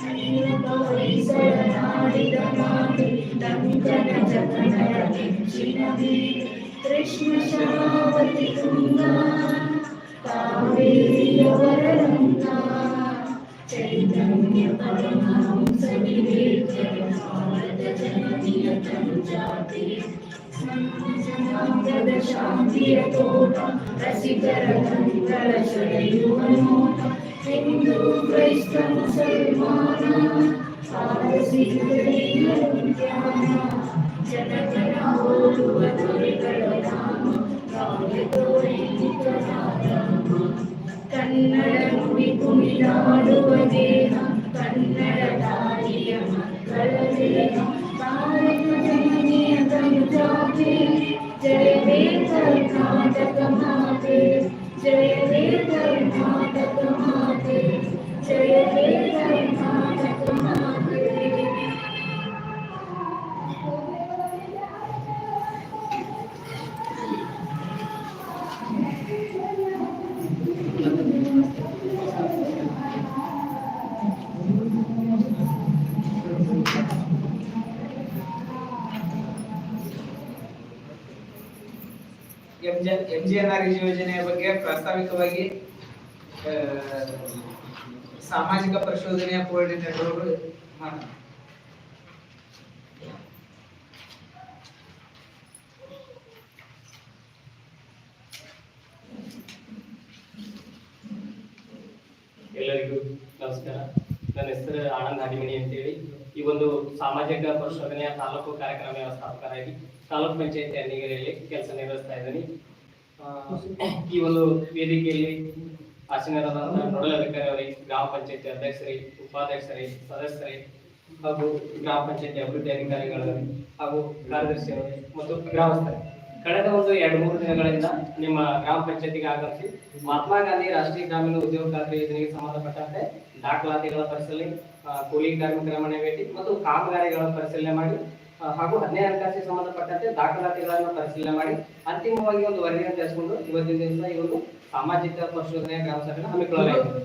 ರಾಮನುಜ ವಿದ್ಯಾರಣ್ಯ ಬಸವೇಶ್ವರ ಮಧ್ವರ ದಿವ್ಯಾರಣ್ಯ ರಣ್ಯಶರೀ ಪಂಪಲ ಕುಡಿಪತಿ ಚನ್ನ ಕುಮಾರ ವ್ಯಾಸನ ಮಂಗಳ ರಾಮ ಕವಿ ಕೋಗಿಲೆಗಳ ಪುಣ್ಯ ರಾಮ ನಾಮಕ ರಾಮಾನಂದ ಕಬೀರ ಭಾರತ ಜನನಿಯ ತಂಜಾತಿ ಹೊಯ್ಸಳ ನಾಡಿದ ನಾಡಿ ಲಂಕನ ಜಗನರ ನೆಚ್ಚಿನ ಬೀಡಿ ಕೃಷ್ಣ ಶರಾವತಿ ತುಂಗ ಕಾವೇರಿಯವರ ರಂಗ ಚೈತನ್ಯ ಪರಮಹಂಸ ವಿವೇಕರ ಭಾರತ ಜನನಿಯ ತಂಜಾತಿ ಜನಾಂಗದ ಶಾಂತಿಯ ತೋಟ ರಸಿಕರ ಕಂಕರ ಸೆಳೆಯುವ ನೋಟ ಹಿಂದೂ ಕ್ರೈಸ್ತ ಮುಸಲ್ಮಾನ ಪಾರಸಿಕರಿಯ ಧ್ಯಾನ ಜನಗಣ ಓದುವ ದೊರೆಗಳ ಧಾಮ ಕಾವ್ಯ ತೋರಿದ ರಾಮ ಕನ್ನಡ ನುಡಿ ಕುಣಿದಾಡುವ ದೇಹ ಕನ್ನಡ ತಾಯಿಯ ಮಕ್ಕಳ ದೇಹ ಭಾರತ ಜನನಿಯ ತಂಜಾತೆ ಜಯವೇ ಕರ್ನಾಟಕ ಮಾತೆ ಜಯವೇ ಕರ್ನಾಟಕ ಎಲ್ಲರಿಗೂ ನಮಸ್ಕಾರ. ನನ್ನ ಹೆಸರು ಆನಂದ್ ಹಾದಿಮನಿ ಅಂತೇಳಿ. ಈ ಒಂದು ಸಾಮಾಜಿಕ ಪರಿಶೋಧನೆಯ ತಾಲೂಕು ಕಾರ್ಯಕ್ರಮ ವ್ಯವಸ್ಥಾಪಕರಾಗಿ ತಾಲೂಕು ಪಂಚಾಯತಿ ಅನ್ನಿಗೆರೆಯಲ್ಲಿ ಕೆಲಸ ನಿರ್ವಹಿಸ್ತಾ ಇದ್ದೀನಿ. ಈ ಒಂದು ವೇದಿಕೆಯಲ್ಲಿ ಆಸೀನರಾದಂತಹ ನೋಡಲ್ ಅಧಿಕಾರಿ ಗ್ರಾಮ ಪಂಚಾಯತಿ ಅಧ್ಯಕ್ಷರೇ, ಉಪಾಧ್ಯಕ್ಷರೇ, ಸದಸ್ಯರೇ ಹಾಗೂ ಗ್ರಾಮ ಪಂಚಾಯತಿ ಅಭಿವೃದ್ಧಿ ಅಧಿಕಾರಿಗಳು ಹಾಗೂ ಕಾರ್ಯದರ್ಶಿಯವರೇ ಮತ್ತು ಗ್ರಾಮಸ್ಥರೇ. ಕಳೆದ ಒಂದು ಎರಡು ಮೂರು ದಿನಗಳಿಂದ ನಿಮ್ಮ ಗ್ರಾಮ ಪಂಚಾಯತಿಗೆ ಆಗಮಿಸಿ ಮಹಾತ್ಮ ಗಾಂಧಿ ರಾಷ್ಟ್ರೀಯ ಗ್ರಾಮೀಣ ಉದ್ಯೋಗ ಖಾತ್ರಿ ಯೋಜನೆಗೆ ಸಂಬಂಧಪಟ್ಟಂತೆ ದಾಖಲಾತಿಗಳ ಪರಿಶೀಲನೆ ಕೂಲಿ ಕಾರ್ಮಿಕರ ಮನೆ ಭೇಟಿ ಮತ್ತು ಕಾಮಗಾರಿಗಳ ಪರಿಶೀಲನೆ ಮಾಡಿ ಹಾಗೂ ಹದಿನೈದು ಹಣಕಾಸಿಗೆ ಸಂಬಂಧಪಟ್ಟಂತೆ ದಾಖಲಾತಿಗಳನ್ನು ಪರಿಶೀಲನೆ ಮಾಡಿ ಅಂತಿಮವಾಗಿ ಒಂದು ವರದಿಯನ್ನು ತರಿಸಿಕೊಂಡು ಇವತ್ತಿನ ದಿವಸ ಈ ಸಾಮಾಜಿಕ ಪರಿಶೋಧನೆ ಗ್ರಾಮ ಸಭೆಯನ್ನು ಹಮ್ಮಿಕೊಳ್ಳಲಾಗಿದೆ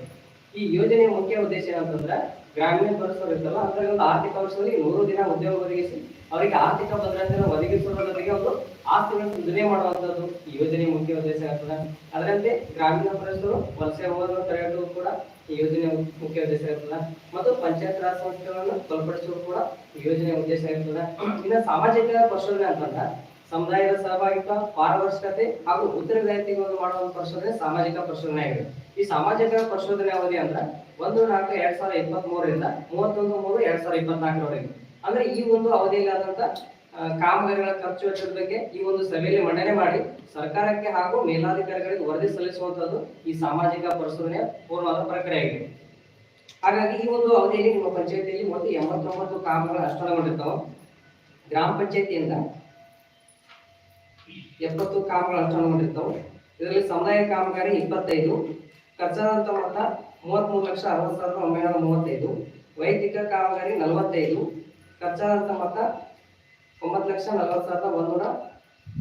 ಈ ಯೋಜನೆಯ ಮುಖ್ಯ ಉದ್ದೇಶ ಏನಂತಂದ್ರೆ ಗ್ರಾಮೀಣ ಪರಿಸರ ಇರ್ತಲ್ಲ ಅಂದ್ರೆ ಒಂದು ಆರ್ಥಿಕ ವರ್ಷದಲ್ಲಿ ನೂರು ದಿನ ಉದ್ಯೋಗ ಒದಗಿಸಿ ಅವರಿಗೆ ಆರ್ಥಿಕ ಭದ್ರತೆಯನ್ನು ಒದಗಿಸುವ ಜೊತೆಗೆ ಒಂದು ಆಸ್ತಿಗಳನ್ನು ಸೃಜನೆ ಮಾಡುವಂತದ್ದು ಈ ಯೋಜನೆಯ ಮುಖ್ಯ ಉದ್ದೇಶ ಇರ್ತದೆ ಅದರಂತೆ ಗ್ರಾಮೀಣ ಪ್ರದೇಶರು ವಲಸೆ ಹೋಗೋದನ್ನು ತಡೆಯುವುದು ಕೂಡ ಈ ಯೋಜನೆ ಮುಖ್ಯ ಉದ್ದೇಶ ಇರ್ತದೆ ಮತ್ತು ಪಂಚಾಯತ್ ರಾಜ್ ಸಂಸ್ಥೆಗಳನ್ನು ಬಲಪಡಿಸುವುದು ಕೂಡ ಈ ಯೋಜನೆಯ ಉದ್ದೇಶ ಇರ್ತದೆ ಇನ್ನು ಸಾಮಾಜಿಕ ಪರಿಶೋಧನೆ ಅಂತಂದ್ರೆ ಸಮುದಾಯದ ಸಹಭಾಗಿತ್ವ, ಪಾರದರ್ಶಕತೆ ಹಾಗೂ ಉತ್ತರದಾಯಿತ್ವವನ್ನು ಮಾಡುವ ಪರಿಶೋಧನೆ ಸಾಮಾಜಿಕ ಪರಿಶೋಧನೆ ಆಗಿದೆ. ಈ ಸಾಮಾಜಿಕ ಪರಿಶೋಧನೆ ಅವಧಿ ಅಂದ್ರೆ ಒಂದು ನಾಲ್ಕು ಎರಡ್ ಸಾವಿರದ ಇಪ್ಪತ್ತ್ ಮೂರರಿಂದ ಮೂವತ್ತೊಂದು ಮೂರು ಎರಡ್ ಸಾವಿರದ ಇಪ್ಪತ್ನಾಲ್ಕರವರೆಗೆ. ಅಂದ್ರೆ ಈ ಒಂದು ಅವಧಿಯಲ್ಲಿ ಆದಂತ ಕಾಮಗಾರಿಗಳ ಖರ್ಚು ವೆಚ್ಚದ ಬಗ್ಗೆ ಈ ಒಂದು ಸಭೆಯಲ್ಲಿ ಮಂಡನೆ ಮಾಡಿ ಸರ್ಕಾರಕ್ಕೆ ಹಾಗೂ ಮೇಲಾಧಿಕಾರಿಗಳಿಗೆ ವರದಿ ಸಲ್ಲಿಸುವಂತದ್ದು ಈ ಸಾಮಾಜಿಕ ಪರಿಶೋಧನೆಯ ಪೂರ್ಣವಾದ ಪ್ರಕ್ರಿಯೆಯಾಗಿದೆ ಹಾಗಾಗಿ ಈ ಒಂದು ಅವಧಿಯಲ್ಲಿ ನಿಮ್ಮ ಪಂಚಾಯತಿಯಲ್ಲಿ ಒಟ್ಟು ಎಂಬತ್ತೊಂಬತ್ತು ಕಾಮಗಳು ಅನುಷ್ಠಾನಗೊಂಡಿರ್ತಾವ ಗ್ರಾಮ ಪಂಚಾಯತಿಯಿಂದ ಎಪ್ಪತ್ತು ಕಾಮಗಳು ಅನುಷ್ಠಾನಗೊಂಡಿರ್ತಾವೆ ಇದರಲ್ಲಿ ಸಮುದಾಯ ಕಾಮಗಾರಿ ಇಪ್ಪತ್ತೈದು, ಖರ್ಚಾದಂತ ಮೊತ್ತ ಮೂವತ್ಮೂರು ಲಕ್ಷ ಅರವತ್ತು ಸಾವಿರದ ಒಂಬೈನೂರ ಮೂವತ್ತೈದು, ವೈಯಕ್ತಿಕ ಕಾಮಗಾರಿ ನಲವತ್ತೈದು ಖರ್ಚಾದಂತ ಮೊತ್ತ ಒಂಬತ್ತು ಲಕ್ಷ ನಲವತ್ತು ಸಾವಿರದ ಒಂದೂರ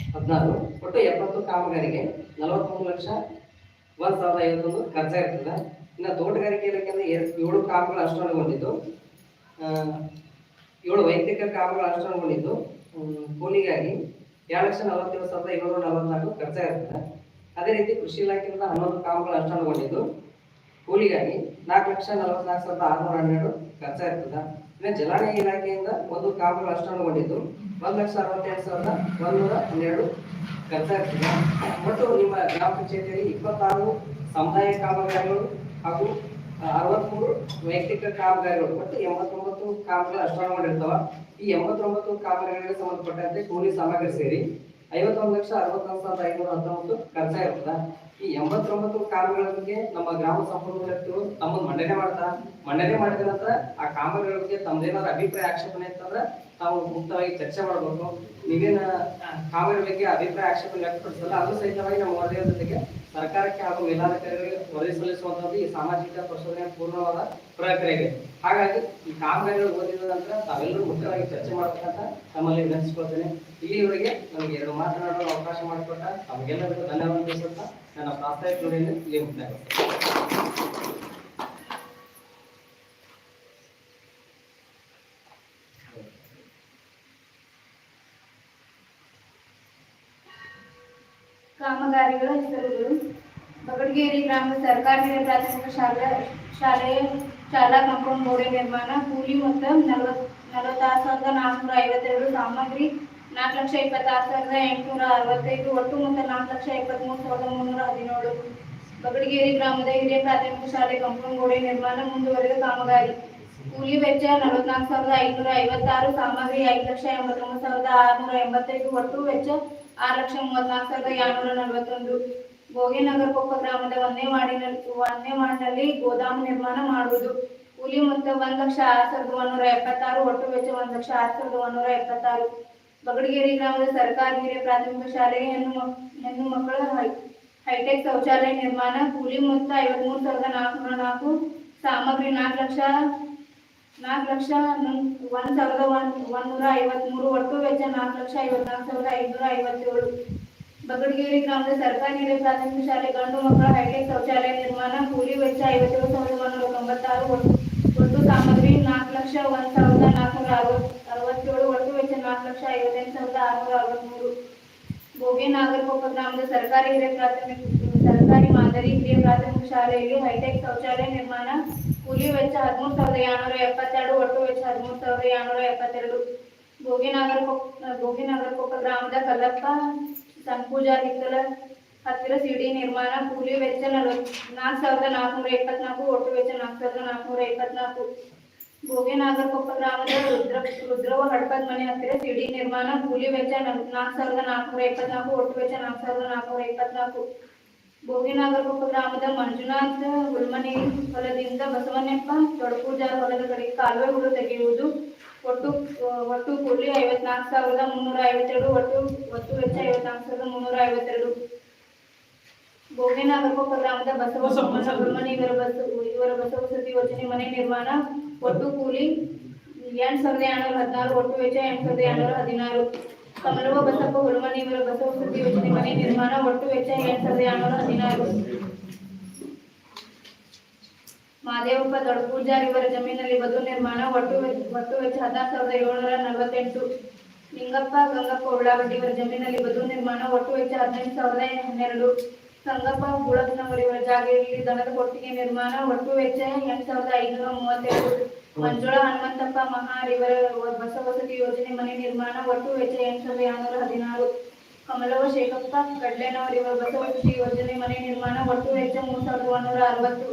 ಹದಿನಾರು. ಒಟ್ಟು ಎಪ್ಪತ್ತು ಕಾಮಗಾರಿಗೆ ನಲವತ್ಮೂರು ಲಕ್ಷ ಒಂದು ಸಾವಿರದ ಐವತ್ತೊಂದು ಖರ್ಚಾಗಿರ್ತದೆ ಇನ್ನು ತೋಟಗಾರಿಕೆ ಇಲಾಖೆಯಿಂದ ಏಳು ಕಾಮಗಳು ಅನುಷ್ಠಾನಗೊಂಡಿದ್ದು ಏಳು ವೈಯಕ್ತಿಕ ಕಾಮಗಳು ಅನುಷ್ಠಾನಗೊಂಡಿದ್ದು ಕೂಲಿಗಾಗಿ ಎರಡು ಲಕ್ಷ ನಲವತ್ತೇಳು ಸಾವಿರದ ಏಳ್ನೂರ ನಲವತ್ನಾಲ್ಕು ಖರ್ಚಾಗಿರ್ತದೆ ಅದೇ ರೀತಿ ಕೃಷಿ ಇಲಾಖೆಯಿಂದ ಹನ್ನೊಂದು ಕಾಮಗಳು ಅನುಷ್ಠಾನಗೊಂಡಿದ್ದು ಕೂಲಿಗಾಗಿ ನಾಲ್ಕು ಲಕ್ಷ ನಲವತ್ನಾಲ್ಕು ಸಾವಿರದ ಆರುನೂರ ಹನ್ನೆರಡು ಖರ್ಚಾಗಿರ್ತದೆ ಇನ್ನು ಜಲಾನಯ ಇಲಾಖೆಯಿಂದ ಒಂದು ಕಾಮಗಳು ಅನುಷ್ಠಾನಗೊಂಡಿದ್ದು ಒಂದು ಲಕ್ಷ ಅರವತ್ತೆರಡು ಸಾವಿರದ ಒಂದೂರ ಹನ್ನೆರಡು ಖರ್ಚಾಗ್ತಿದೆ ಒಟ್ಟು ನಿಮ್ಮ ಗ್ರಾಮ ಪಂಚಾಯತಿಯಲ್ಲಿ ಇಪ್ಪತ್ತಾರು ಸಮುದಾಯ ಕಾಮಗಾರಿಗಳು ಹಾಗೂ ಅರವತ್ಮೂರು ವೈಯಕ್ತಿಕ ಕಾಮಗಾರಿಗಳು ಒಟ್ಟು ಎಂಬತ್ತೊಂಬತ್ತು ಕಾಮಗಳು ಮಾಡಿರ್ತಾವ. ಈ ಎಂಬತ್ತೊಂಬತ್ತು ಕಾಮಗಾರಿಗಳಿಗೆ ಸಂಬಂಧಪಟ್ಟಂತೆ ಕೂಲಿ ಸಾಮಗ್ರಿ ಸೇರಿ ಐವತ್ತೊಂದು ಲಕ್ಷ ಅರವತ್ತೊಂದು ಸಾವಿರದ ಐನೂರ ಹತ್ತೊಂಬತ್ತು ಖರ್ಚಾಗಿರ್ತದ ಈ ಎಂಬತ್ತೊಂಬತ್ತು ಕಾಮಗಳ ಬಗ್ಗೆ ನಮ್ಮ ಗ್ರಾಮ ಸಂಪನ್ಮೂಲ ವ್ಯಕ್ತಿಗಳು ತಮ್ಮನ್ನು ಮಂಡನೆ ಮಾಡ್ತಾ ಮಂಡನೆ ಮಾಡಿದ ನಂತರ ಆ ಕಾಮಗಾರಿಗಳಿಗೆ ಬಗ್ಗೆ ತಮ್ಮದೇನಾದ್ರು ಅಭಿಪ್ರಾಯ ಆಕ್ಷೇಪಣೆ ಇತ್ತಂದ್ರೆ ತಾವು ಮುಕ್ತವಾಗಿ ಚರ್ಚೆ ಮಾಡಬೇಕು. ನೀವೇನ ಕಾಮಗಾರಿ ಬಗ್ಗೆ ಅಭಿಪ್ರಾಯ ಆಕ್ಷೇಪಣೆ ವ್ಯಕ್ತಪಡಿಸಲ್ಲ, ಅದು ಸಹಿತವಾಗಿ ನಮ್ಮ ವರದಿಯ ಜೊತೆಗೆ ಸರ್ಕಾರಕ್ಕೆ ಹಾಗೂ ಮೇಲಾಧಿಕಾರಿಗಳಿಗೆ ವರದಿ ಸಲ್ಲಿಸುವಂತದ್ದು ಈ ಸಾಮಾಜಿಕ ಪರಿಶೋಧನೆ ಪೂರ್ಣವಾದ ಪ್ರಕ್ರಿಯೆಗೆ. ಹಾಗಾಗಿ ಈ ಕಾಮಗಾರಿಗಳು ಓದಿದ ನಂತರ ತಾವೆಲ್ಲರೂ ಮುಖ್ಯವಾಗಿ ಚರ್ಚೆ ಮಾಡಬೇಕಂತ ತಮ್ಮಲ್ಲಿ ವಿನಂತಿಸಿಕೊಳ್ತೇನೆ. ಇಲ್ಲಿವರೆಗೆ ನಮಗೆ ಎರಡು ಮಾತನಾಡಲು ಅವಕಾಶ ಮಾಡಿಕೊಟ್ಟ ತಮಗೆಲ್ಲರಿಗೂ ಧನ್ಯವಾದ ತಿಳಿಸುತ್ತಾ ನನ್ನ ಪ್ರಾಸ್ತಾವಿಕ ನುಡಿಯನ್ನು ಇಲ್ಲಿ ಮುಕ್ತಾಯ ಕಾಮಗಾರಿಗಳ ಹೆಸರುಗಳು ಬಗಡಗೇರಿ ಗ್ರಾಮದ ಸರ್ಕಾರಿ ಹಿರಿಯ ಪ್ರಾಥಮಿಕ ಶಾಲೆ ಶಾಲೆಯ ಶಾಲಾ ಕಂಪೌಂಡ್ ಗೋಡೆ ನಿರ್ಮಾಣ, ಕೂಲಿ ಮೊತ್ತ ನಲವತ್, ನಲವತ್ತಾರು ಸಾವಿರದ ನಾಲ್ಕುನೂರ ಐವತ್ತೆರಡು, ಸಾಮಗ್ರಿ ನಾಲ್ಕು ಲಕ್ಷ ಇಪ್ಪತ್ತಾರು ಸಾವಿರದ ಎಂಟುನೂರ ಅರವತ್ತೈದು, ಒಟ್ಟು ಮೊತ್ತ ನಾಲ್ಕು ಲಕ್ಷ ಇಪ್ಪತ್ತ್ಮೂರು ಸಾವಿರದ ಮುನ್ನೂರ ಹದಿನೇಳು. ಬಗಡಿಗೇರಿ ಗ್ರಾಮದ ಹಿರಿಯ ಪ್ರಾಥಮಿಕ ಶಾಲೆ ಕಂಪೌಂಡ್ ಗೋಡೆ ನಿರ್ಮಾಣ ಮುಂದುವರೆದ ಕಾಮಗಾರಿ. ಕೂಲಿ ವೆಚ್ಚ ನಲವತ್ನಾಲ್ಕು ಸಾವಿರದ ಐನೂರ ಐವತ್ತಾರು, ಸಾಮಗ್ರಿ ಐದು ಲಕ್ಷ ಎಂಬತ್ತೊಂಬತ್ತು ಸಾವಿರದ ಆರುನೂರ ಎಂಬತ್ತೈದು, ಒಟ್ಟು ವೆಚ್ಚ ಆರು ಲಕ್ಷ ಮೂವತ್ನಾಲ್ಕು ಸಾವಿರದ ಏಳ್ನೂರ ನಲವತ್ತೊಂದು. ಭೋಗಿನಗರ ಕೊಪ್ಪ ಗ್ರಾಮದ ಒಂದೇ ಮಾಡಿನಲ್ಲಿ ಒಂದೇ ಮಾಡಿನಲ್ಲಿ ಗೋದಾಮು ನಿರ್ಮಾಣ ಮಾಡುವುದು. ಕೂಲಿ ಮೊತ್ತ ಒಂದ್ ಲಕ್ಷ ಆರು ಸಾವಿರದ ಒಂದೂರ ಎಪ್ಪತ್ತಾರು, ಒಟ್ಟು ವೆಚ್ಚ ಒಂದು ಲಕ್ಷ ಆರು ಸಾವಿರದ ಒಂದೂರ ಎಪ್ಪತ್ತಾರು. ಬಗಡಗೇರಿ ಗ್ರಾಮದ ಸರ್ಕಾರಿ ಹಿರಿಯ ಪ್ರಾಥಮಿಕ ಶಾಲೆಗೆ ಹೆಣ್ಣು ಹೆಣ್ಣು ಮಕ್ಕಳ ಹೈಟೆಕ್ ಶೌಚಾಲಯ ನಿರ್ಮಾಣ, ಕೂಲಿ ಮೊತ್ತ ಐವತ್ಮೂರು ಸಾವಿರದ ನಾಲ್ಕುನೂರ ನಾಲ್ಕು, ಸಾಮಗ್ರಿ ನಾಲ್ಕು ಲಕ್ಷ ನಾಲ್ಕು ಲಕ್ಷ ಒಂದು ಸಾವಿರದ ಒಂದ್, ಒಂದೂರ ಐವತ್ಮೂರು, ಒಟ್ಟು ವೆಚ್ಚ ನಾಲ್ಕು ಲಕ್ಷ ಐವತ್ನಾಲ್ಕು ಸಾವಿರದ ಐನೂರ ಐವತ್ತೇಳು. ಬಗಡಗೇರಿ ಗ್ರಾಮದ ಸರ್ಕಾರಿ ಹಿರಿಯ ಪ್ರಾಥಮಿಕ ಶಾಲೆ ಗಂಡು ಮಕ್ಕಳ ಹೈಟೆಕ್ ಶೌಚಾಲಯ ನಿರ್ಮಾಣ, ಕೂಲಿ ವೆಚ್ಚ ಐವತ್ತೇಳು ಸಾವಿರದ ಒಂದೂರ ತೊಂಬತ್ತಾರು ಒಟ್ಟು ಸಾಮಗ್ರಿ ನಾಲ್ಕು ಲಕ್ಷ ಒಂದು ಸಾವಿರದ ನಾಲ್ಕುನೂರ ಅರವತ್, ಅರವತ್ತೇಳು, ಒಟ್ಟು ವೆಚ್ಚ ನಾಲ್ಕು ಲಕ್ಷ ಐವತ್ತೆಂಟು ಸಾವಿರದ ಆರುನೂರ ಅರವತ್ಮೂರು. ಬೋಗೆ ನಾಗರಕೊಪ್ಪ ಗ್ರಾಮದ ಸರ್ಕಾರಿ ಹಿರಿಯ ಪ್ರಾಥಮಿಕ, ಸರ್ಕಾರಿ ಮಾದರಿ ಹಿರಿಯ ಪ್ರಾಥಮಿಕ ಶಾಲೆಯಲ್ಲಿ ಹೈಟೆಕ್ ಶೌಚಾಲಯ ನಿರ್ಮಾಣ, ಕೂಲಿ ವೆಚ್ಚ ಹದಿಮೂರು ಸಾವಿರದ ಏಳ್ನೂರ ಎಪ್ಪತ್ತೆರಡು, ಒಟ್ಟು ವೆಚ್ಚ ಹದಿಮೂರು ಸಾವಿರದ ಏಳ್ನೂರ ಎಪ್ಪತ್ತೆರಡು. ಬೋಗಿನಾಗರಕೊಪ್ಪ ಬೋಗಿನಾಗರಕೊಪ್ಪ ಗ್ರಾಮದ ಕಲ್ಲಪ್ಪ ಸಂಪೂಜಾ ಹಿತ್ತಲ ಹತ್ತಿರ ಸಿಡಿ ನಿರ್ಮಾಣ ಕೂಲಿ ವೆಚ್ಚ ನಲವತ್ ನಾಲ್ಕು ಸಾವಿರದ ನಾಲ್ಕುನೂರ ಇಪ್ಪತ್ನಾಲ್ಕು ಒಟ್ಟು ವೆಚ್ಚ ನಾಲ್ಕು ಸಾವಿರದ ನಾಲ್ಕುನೂರ ಇಪ್ಪತ್ನಾಲ್ಕು ಭೋಗೇನಾಗರಕೊಪ್ಪ ಗ್ರಾಮದ ರುದ್ರ ರುದ್ರವ ಹಡ್ಪದ ಮನೆ ಹತ್ತಿರ ಸಿಡಿ ನಿರ್ಮಾಣ ಕೂಲಿ ವೆಚ್ಚ ನಲ್- ನಾಲ್ಕು ಸಾವಿರದ ನಾಲ್ಕುನೂರ ಇಪ್ಪತ್ನಾಲ್ಕು ಒಟ್ಟು ವೆಚ್ಚ ನಾಲ್ಕು ಸಾವಿರದ ನಾಲ್ಕುನೂರ ಇಪ್ಪತ್ನಾಲ್ಕು ಭೋಗಿನಾಗರಕೊಪ್ಪ ಗ್ರಾಮದ ಮಂಜುನಾಥ್ ಹುಲ್ಮನಿ ಹೊಲದಿಂದ ಬಸವಣ್ಣಪ್ಪ ದೊಡಪೂಜಾರ ಹೊಲದ ಕಡೆಗೆ ಕಾಲುವೆ ಹುಳು ತೆಗೆಯುವುದು ಒಟ್ಟು ಒಟ್ಟು ಕೂಲಿ ಐವತ್ನಾಲ್ಕು ಸಾವಿರದ ಮುನ್ನೂರ ಐವತ್ತೆರಡು ಒಟ್ಟು ಒಟ್ಟು ವೆಚ್ಚ ಐವತ್ನಾಲ್ಕು ಸಾವಿರದ ಮುನ್ನೂರ ಐವತ್ತೆರಡು. ಭೋಗೇನಾಗರಕೊಪ್ಪ ಗ್ರಾಮದ ಬಸವ ಸುಬ್ರಹ್ಮಣ್ಯ ಇವರ ಬಸ ಇವರ ಬಸವಸತಿ ಯೋಜನೆ ಮನೆ ನಿರ್ಮಾಣ ಒಟ್ಟು ಕೂಲಿ ಎಂಟು ಸಾವಿರದ ಏಳ್ನೂರ ಹದಿನಾರು ಒಟ್ಟು ವೆಚ್ಚ ಎಂಟು ಸಾವಿರದ ಏಳ್ನೂರ ಹದಿನಾರು. ಕಮಲವ ಬಸಪ್ಪ ಹುಡುಮನಿ ಇವರ ಬಸವಸತಿ ಯೋಜನೆ ಮನೆ ನಿರ್ಮಾಣ ಒಟ್ಟು ವೆಚ್ಚ ಎಂಟು ಸಾವಿರದ ಏಳ್ನೂರ ಹದಿನಾರು. ಮಹಾದೇವಪ್ಪ ದೊಡ್ಡಪೂಜಾರ್ ಇವರ ಜಮೀನಲ್ಲಿ ಬದು ನಿರ್ಮಾಣ, ಒಟ್ಟು ಒಟ್ಟು ವೆಚ್ಚ ಹದಿನಾರು ಸಾವಿರದ ಏಳ್ನೂರ ನಲವತ್ತೆಂಟು. ಲಿಂಗಪ್ಪ ಗಂಗಪ್ಪ, ಉಳ್ಳಾಗಡ್ಡಿ ಇವರ ಜಮೀನಲ್ಲಿ ಬದು ನಿರ್ಮಾಣ, ಒಟ್ಟು ವೆಚ್ಚ ಹದಿನೈದು ಸಾವಿರದ ಹನ್ನೆರಡು. ಸಂಗಪ್ಪ ಗುಳಕನವರ ಇವರ ಜಾಗೆಯಲ್ಲಿ ದನದ ಕೊಟ್ಟಿಗೆ ನಿರ್ಮಾಣ, ಒಟ್ಟು ವೆಚ್ಚ ಎಂಟು ಸಾವಿರದ ಐನೂರ ಮೂವತ್ತೆರಡು ಮಂಜುಳಾ ಹನುಮಂತಪ್ಪ ಮಹಾರ್ ಇವರ ಬಸವಸತಿ ಯೋಜನೆ ಮನೆ ನಿರ್ಮಾಣ, ಒಟ್ಟು ವೆಚ್ಚ ಎಂಟು ಸಾವಿರದ ಏಳ್ನೂರ ಹದಿನಾರು. ಕಮಲವ ಶೇಖಪ್ಪ ಕಡ್ಲೆನವರ ಇವರ ಬಸವಸತಿ ಯೋಜನೆ ಮನೆ ನಿರ್ಮಾಣ, ಒಟ್ಟು ವೆಚ್ಚ ಮೂರು ಸಾವಿರದ ಒಂದೂರ ಅರವತ್ತು.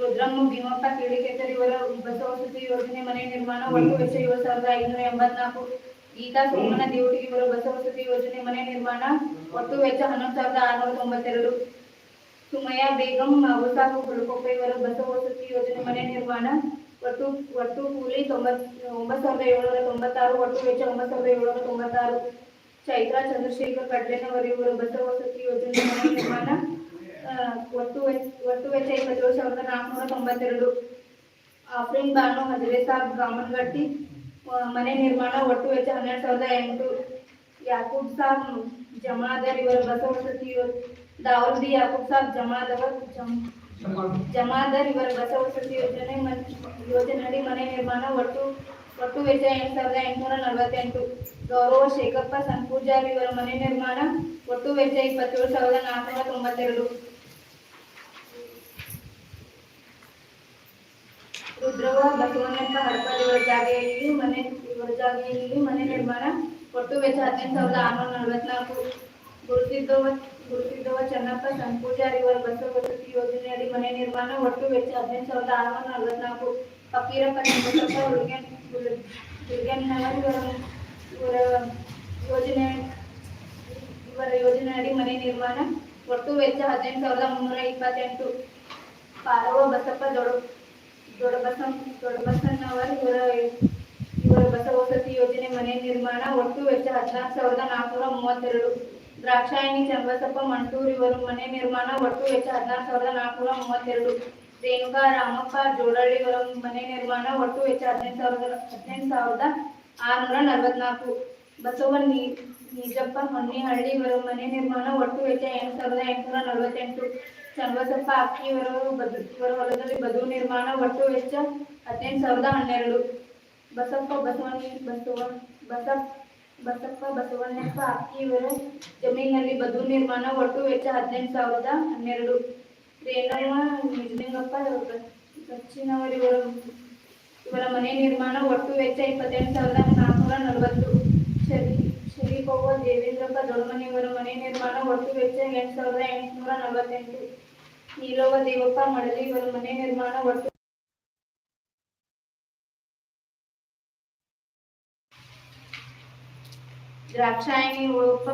ರುದ್ರಮ್ಮ ಭೀಮಪ್ಪ ಕಿಡಿಕೇತರ್ ಇವರ ಬಸವಸತಿ ಯೋಜನೆ ಮನೆ ನಿರ್ಮಾಣ ಒಟ್ಟು ವೆಚ್ಚ ಏಳು ಸಾವಿರದ ಐನೂರ ಎಂಬತ್ನಾಲ್ಕು. ಗೀತಾ ಸೋಮನ ಇವರ ಬಸವಸತಿ ಯೋಜನೆ ಮನೆ ನಿರ್ಮಾಣ ಒಟ್ಟು ವೆಚ್ಚ ಹನ್ನೊಂದು ಸಾವಿರದ ಆರುನೂರ ತೊಂಬತ್ತೆರಡು. ಸುಮಯ ಬೇಗಂ ಉಸಾಕು ಹುಡುಕೊಪ್ಪ ಇವರ ಬಸವಸತಿ ಯೋಜನೆ ಮನೆ ನಿರ್ಮಾಣ ಒಟ್ಟು ಒಟ್ಟು ಕೂಲಿ ತೊಂಬತ್ ಒಂಬತ್ತು ಸಾವಿರದ ಏಳ್ನೂರ ತೊಂಬತ್ತಾರು ಒಟ್ಟು ವೆಚ್ಚ ಒಂಬತ್ತು ಸಾವಿರದ ಏಳ್ನೂರ ತೊಂಬತ್ತಾರು. ಚೈತ್ರಾ ಚಂದ್ರಶೇಖರ್ ಕಡ್ಲೆನವರು ಇವರ ಬಸವಸತಿ ಯೋಜನೆ ಮನೆ ನಿರ್ಮಾಣ ಒಟ್ಟು ಒಟ್ಟು ವೆಚ್ಚ ಇಪ್ಪತ್ತೇಳು ಸಾವಿರದ ನಾಲ್ಕುನೂರ ತೊಂಬತ್ತೆರಡು. ಆಫ್ರಿನ್ ಬಾನು ಮದುವೆ ಸಾಬ್ ಗಾಮನ್ಗಟ್ಟಿ ಮನೆ ನಿರ್ಮಾಣ ಒಟ್ಟು ವೆಚ್ಚ ಹನ್ನೆರಡು ಸಾವಿರದ ಎಂಟು. ಯಾಕೂಬ್ ಸಾಬ್ ಜಮಾದರ್ ಇವರು ಬಸವಸತಿ ಯೋ- ದಾವಲ್ದಿ ಯಾಕೂಬ್ ಸಾಬ್ ಜಮಾದವರ್ ಜಮ್, ಜಮಾದರ್ ಇವರ ಬಸವ ವಸತಿ ಯೋಜನೆ ಯೋಜನೆ ಯೋಜನೆಯಡಿ ಮನೆ ನಿರ್ಮಾಣ ಒಟ್ಟು ಒಟ್ಟು ವೆಚ್ಚ ಎಂಟು ಸಾವಿರದ ಎಂಟುನೂರ ನಲವತ್ತೆಂಟು. ಗೌರವ ಶೇಖಪ್ಪ ಸಂಪೂಜಾರ್ ಇವರ ಮನೆ ನಿರ್ಮಾಣ ಒಟ್ಟು ವೆಚ್ಚ ಇಪ್ಪತ್ತೇಳು ಸಾವಿರದ ನಾಲ್ಕುನೂರ ತೊಂಬತ್ತೆರಡು. ರುದ್ರವ ಬಸವಣ್ಣಪ್ಪ ಹಡಪದ್ ಇವರ ಜಾಗೆಯಲ್ಲಿ ಮನೆ ಇವರ ಜಾಗೆಯಲ್ಲಿ ಮನೆ ನಿರ್ಮಾಣ. ಒಟ್ಟು ವೆಚ್ಚ ಹದಿನೆಂಟು ಸಾವಿರದ ಆರುನೂರ ನಲವತ್ನಾಲ್ಕು ಗುರುತಿದ್ದವ ಗುರುತಿದ್ದವ ಚನ್ನಪ್ಪ ಸಂಪೂಜಾರಿ ಇವರ ಬಸ ವಸತಿ ಯೋಜನೆಯಡಿ ಮನೆ ನಿರ್ಮಾಣ. ಒಟ್ಟು ವೆಚ್ಚ ಹದಿನೆಂಟು ಸಾವಿರದ ಆರುನೂರ ನಲವತ್ನಾಲ್ಕು. ಫಕೀರಪ್ಪ ಚನ್ನಪ್ಪ ಹುಡುಗನ್ ಹುಡುಗನ್ನವರ್ ಇವರ ಯೋಜನೆ, ಇವರ ಯೋಜನೆಯಡಿ ಮನೆ ನಿರ್ಮಾಣ. ಒಟ್ಟು ವೆಚ್ಚ ಹದಿನೆಂಟು ಸಾವಿರದ ಮುನ್ನೂರ ಇಪ್ಪತ್ತೆಂಟು. ಪಾರವ ಬಸಪ್ಪ ದೊಡ್ಡ ದೊಡ್ಡಬಸಂ ದೊಡ್ಡಬಸನ್ನವರ್ ಇವರ ಇವರ ಬಸ ವಸತಿ ಯೋಜನೆ ಮನೆ ನಿರ್ಮಾಣ ಒಟ್ಟು ವೆಚ್ಚ ಹದಿನಾಲ್ಕು ಸಾವಿರದ ನಾಲ್ಕುನೂರ ಮೂವತ್ತೆರಡು. ದ್ರಾಕ್ಷಾಯಿಣಿ ಚನ್ನಬಸಪ್ಪ ಮಂಟೂರ್ ಇವರ ಮನೆ ನಿರ್ಮಾಣ ಒಟ್ಟು ವೆಚ್ಚ ಹದಿನಾಲ್ಕು ಸಾವಿರದ ನಾಲ್ಕುನೂರ ಮೂವತ್ತೆರಡು. ರೇಣುಕಾ, ರಾಮಪ್ಪ ಜೋಡಳ್ಳಿ ಇವರ ಮನೆ ನಿರ್ಮಾಣ ಒಟ್ಟು ವೆಚ್ಚ ಹದಿನೆಂಟು ಸಾವಿರದ ಹದಿನೆಂಟು ಸಾವಿರದ ಆರುನೂರ ನಲವತ್ನಾಲ್ಕು. ಬಸವ ನೀ, ನಿಜಪ್ಪ ಹೊನ್ನಿಹಳ್ಳಿ ಇವರ ಮನೆ ನಿರ್ಮಾಣ ಒಟ್ಟು ವೆಚ್ಚ ಎಂಟು ಸಾವಿರದ ಎಂಟುನೂರ ನಲವತ್ತೆಂಟು. ಚನ್ನಬಸಪ್ಪ ಅಕ್ಕಿ ಇವರ ಹೊಲದಲ್ಲಿ ಬದು ನಿರ್ಮಾಣ ಒಟ್ಟು ವೆಚ್ಚ ಹದಿನೆಂಟು ಸಾವಿರದ ಹನ್ನೆರಡು. ಬಸಪ್ಪ ಬಸವಣ್ಣ ಬಸವ ಬಸಪ್ಪ ಬಸಪ್ಪ ಬಸವಣ್ಣಪ್ಪ ಅಕ್ಕಿ ಇವರ ಜಮೀನಿನಲ್ಲಿ ಬದು ನಿರ್ಮಾಣ ಒಟ್ಟು ವೆಚ್ಚ ಹದಿನೆಂಟು ಸಾವಿರದ ಹನ್ನೆರಡು. ರೇಣಮ್ಮ ನಿಜಲಿಂಗಪ್ಪ ಇವರ ಮನೆ ನಿರ್ಮಾಣ ಒಟ್ಟು ವೆಚ್ಚ ಇಪ್ಪತ್ತೆಂಟು ಸಾವಿರದ ನಾಲ್ಕುನೂರ ನಲವತ್ತು. ಶರೀ ಶರೀಫವ್ವ ದೇವೇಂದ್ರಪ್ಪ ದೊಡ್ಡಮನೆಯವರ ಮನೆ ನಿರ್ಮಾಣ ಒಟ್ಟು ವೆಚ್ಚ ಎಂಟು ಸಾವಿರದ ಎಂಟುನೂರ ನಲವತ್ತೆಂಟು. ನೀಲವ್ವ ದೇವಪ್ಪ ಮಡಲಿ ಇವರ ಮನೆ ನಿರ್ಮಾಣ ಒಟ್ಟು ದ್ರಾಕ್ಷಾಯಣಿ ಉಳುಪ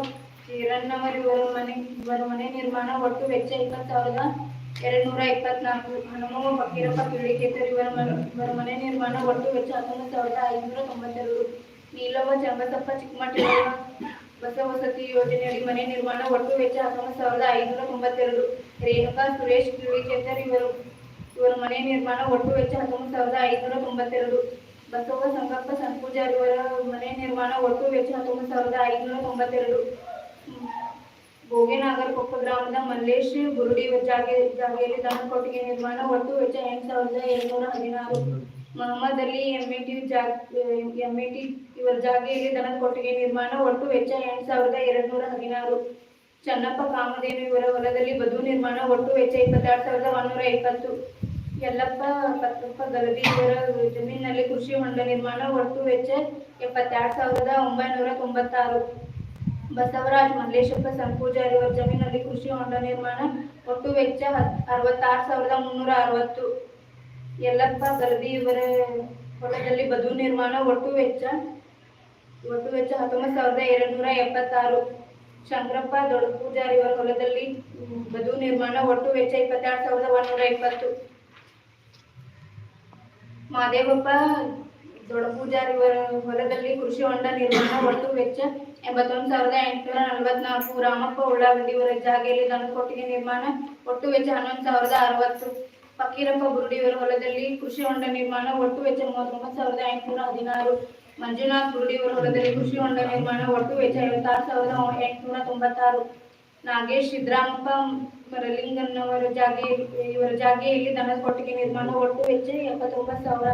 ಹಿರಣ್ಣವರ್ ಇವರ ಮನೆ ಇವರ ಮನೆ ನಿರ್ಮಾಣ ಒಟ್ಟು ವೆಚ್ಚ ಇಪ್ಪತ್ತು ಸಾವಿರದ ಎರಡ್ ನೂರ ಇಪ್ಪತ್ನಾಲ್ಕು. ಹನುಮವ್ವ ಫಕೀರಪ್ಪ ಕಿಳಿಕೇತರ್ ಇವರ ಮನೆ ಇವರ ಮನೆ ನಿರ್ಮಾಣ ಒಟ್ಟು ವೆಚ್ಚ ಹತ್ತೊಂಬತ್ತು ಸಾವಿರದ ಐನೂರ ತೊಂಬತ್ತೆರಡು. ನೀಲವ ಚಂಬಸಪ್ಪ ಚಿಕ್ಕಮಠ ಇವರ ಬಸ ವಸತಿ ಯೋಜನೆಯಡಿ ಮನೆ ನಿರ್ಮಾಣ ಒಟ್ಟು ವೆಚ್ಚ ಹತ್ತೊಂಬತ್ತು ಸಾವಿರದ ಐನೂರ ತೊಂಬತ್ತೆರಡು. ರೇಣುಕಾ ಸುರೇಶ್ ಕಿಳಿಕೇತರ್ ಇವರು, ಇವರ ಮನೆ ನಿರ್ಮಾಣ ಒಟ್ಟು ವೆಚ್ಚ ಹತ್ತೊಂಬತ್ತು ಸಾವಿರದ ಐನೂರ ತೊಂಬತ್ತೆರಡು. ಬಸವ ಸಂಗಪ್ಪ ಸಂಪೂಜಾರ್ ಇವರ ಮನೆ ನಿರ್ಮಾಣ ಒಟ್ಟು ವೆಚ್ಚ ಹತ್ತೊಂಬತ್ತು ಸಾವಿರದ ಐದುನೂರ ತೊಂಬತ್ತೆರಡು. ಕೊಪ್ಪ ಗ್ರಾಮದ ಮಲ್ಲೇಶ್ ಗುರುಡಿ ಜಾಗೆ, ಜಾಗೆಯಲ್ಲಿ ದನ ಕೊಟ್ಟಿಗೆ ನಿರ್ಮಾಣ ಒಟ್ಟು ವೆಚ್ಚ ಎಂಟು ಸಾವಿರದ ಏಳ್ನೂರ ಹದಿನಾರು. ಮೊಹಮ್ಮದ್ ಅಲಿ ಎಂಎಟಿ ಜಾಗ್ ಎಂಎಟಿ ಇವರ ಜಾಗೆಯಲ್ಲಿ ದನದ ಕೊಟ್ಟಿಗೆ ನಿರ್ಮಾಣ ಒಟ್ಟು ವೆಚ್ಚ ಎಂಟು ಸಾವಿರದ ಎರಡು ನೂರ ಹದಿನಾರು. ಚನ್ನಪ್ಪ ಕಾಮದೇವಿ ಇವರ ಹೊಲದಲ್ಲಿ ಬದು ನಿರ್ಮಾಣ ಒಟ್ಟು ವೆಚ್ಚ ಇಪ್ಪತ್ತೆರಡು ಸಾವಿರದ ಒಂದೂರ ಇಪ್ಪತ್ತು ಯಲ್ಲಪ್ಪ ಪತ್ತಪ್ಪ ಗಲದಿ ಇವರ ಜಮೀನಿನಲ್ಲಿ ಕೃಷಿ ಹೊಂಡ ನಿರ್ಮಾಣ ಒಟ್ಟು ವೆಚ್ಚ ಎಪ್ಪತ್ತೆರಡು ಸಾವಿರದ ಒಂಬೈನೂರ ತೊಂಬತ್ತಾರು. ಬಸವರಾಜ್ ಮಲ್ಲೇಶಪ್ಪ ಸಂಪೂಜಾರಿ ಅವರ ಜಮೀನಲ್ಲಿ ಕೃಷಿ ಹೊಂಡ ನಿರ್ಮಾಣ ಒಟ್ಟು ವೆಚ್ಚ ಅರವತ್ತಾರು ಸಾವಿರದ ಮುನ್ನೂರ ಅರವತ್ತು. ಯಲ್ಲಪ್ಪ ಗಲದಿ ಇವರ ಹೊಲದಲ್ಲಿ ಬದು ನಿರ್ಮಾಣ ಒಟ್ಟು ವೆಚ್ಚ ಒಟ್ಟು ವೆಚ್ಚ ಹತ್ತೊಂಬತ್ತು ಸಾವಿರದ ಎರಡು ನೂರ ಎಪ್ಪತ್ತಾರು. ಶಂಕರಪ್ಪ ದೊಡ್ಡ ಪೂಜಾರಿ ಅವರ ಹೊಲದಲ್ಲಿ ಬದು ನಿರ್ಮಾಣ ಒಟ್ಟು ವೆಚ್ಚ ಇಪ್ಪತ್ತೆರಡು ಸಾವಿರದ ಒಂದೂರ ಇಪ್ಪತ್ತು. ಮಾದೇವಪ್ಪ ದೊಡ್ಡ ಪೂಜಾರಿ ಅವರ ಹೊಲದಲ್ಲಿ ಕೃಷಿ ಹೊಂಡ ನಿರ್ಮಾಣ ಒಟ್ಟು ವೆಚ್ಚ ಎಂಬತ್ತೊಂದು ಸಾವಿರದ ಎಂಟುನೂರ ನಲವತ್ನಾಲ್ಕು. ರಾಮಪ್ಪ ಉಳ್ಳಾಗಡ್ಡಿ ಅವರ ಜಾಗೆಯಲ್ಲಿ ದನಕೋಟಿಗೆ ನಿರ್ಮಾಣ ಒಟ್ಟು ವೆಚ್ಚ ಹನ್ನೊಂದು ಸಾವಿರದ ಅರವತ್ತು. ಫಕೀರಪ್ಪ ಬುರುಡಿಯವರ ಹೊಲದಲ್ಲಿ ಕೃಷಿ ಹೊಂಡ ನಿರ್ಮಾಣ ಒಟ್ಟು ವೆಚ್ಚ ಮೂವತ್ತೊಂಬತ್ತು ಸಾವಿರದ ಎಂಟುನೂರ ಹದಿನಾರು. ಮಂಜುನಾಥ್ ಬುರುಡಿ ಅವರ ಹೊಲದಲ್ಲಿ ಕೃಷಿ ಹೊಂಡ ನಿರ್ಮಾಣ ಒಟ್ಟು ವೆಚ್ಚ ಐವತ್ತಾರು ಸಾವಿರದ ಎಂಟುನೂರ ತೊಂಬತ್ತಾರು. ನಾಗೇಶ್ ಸಿದ್ದರಾಮಪ್ಪ ಮರಲಿಂಗನ್ನವರ ಜಾಗೆ, ಇವರ ಜಾಗೆಯಲ್ಲಿ ದನದ ಕೊಟ್ಟಿಗೆ ನಿರ್ಮಾಣ ಒಟ್ಟು ವೆಚ್ಚ ಎಪ್ಪತ್ತೊಂಬತ್ತು ಸಾವಿರ.